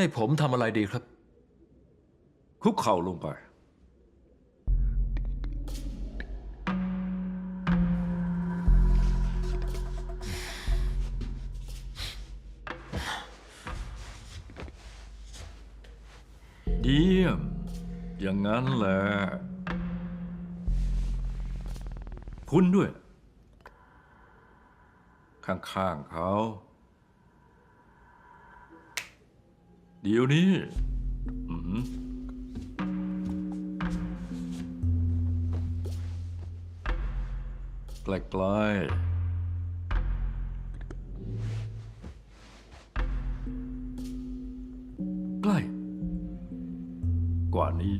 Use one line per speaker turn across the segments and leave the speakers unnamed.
ให้ผมทำอะไรดีครับ
คุกเข่าลงไป เยี่ยม อย่างนั้นแหละ คุณด้วย ข้างๆเขา เดี๋ยวนี้อืมใกล้ๆใกล้ กว่านี้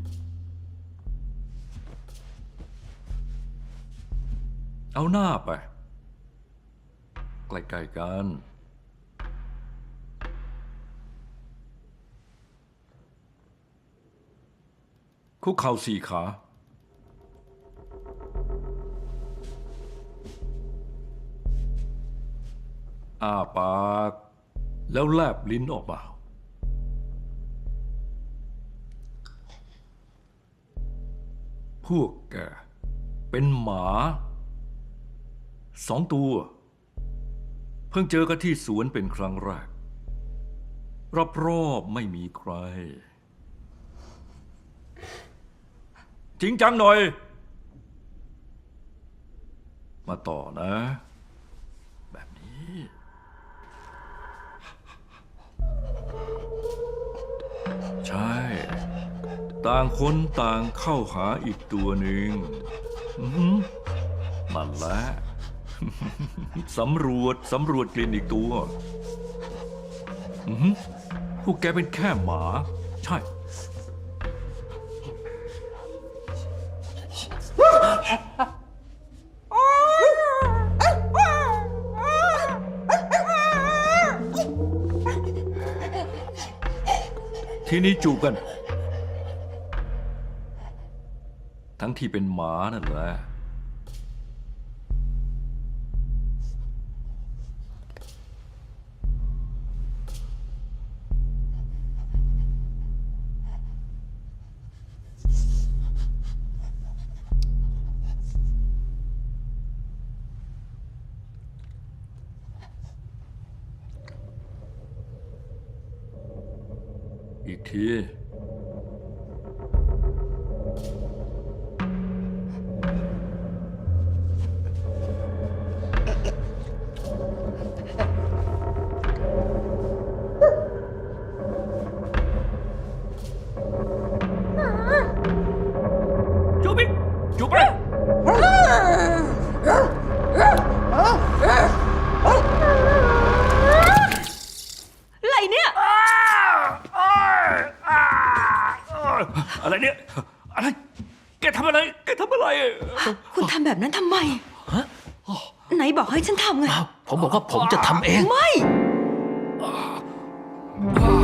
เอาหน้าไป ใกล้ๆกัน คุกเข่าสี่ขา อ้าปาก แล้วแลบลิ้นออกมา พวกแกเป็นหมาสองตัว เพิ่งเจอกันที่สวนเป็นครั้งแรกรอบๆไม่มีใคร จริงจังหน่อย มาต่อนะ แบบนี้ ใช่ ต่างคนต่างเข้าหาอีกตัวหนึ่งอื้อหือนั่นแหละ สำรวจ สำรวจกลิ่นอีกตัวอือหือพวกแกเป็นแค่หมา ใช่ ทีนี้จูบกัน ทั้งที่เป็นหมานั่นแหละ อีกทีจู อะไรเนี่ย อะไร แกทำอะไร แกทำอะไร
คุณทำแบบนั้นทำไม ไหนบอกให้ฉันทำไง
ผมบอกว่าผมจะทำเอง
ไม่
อ่า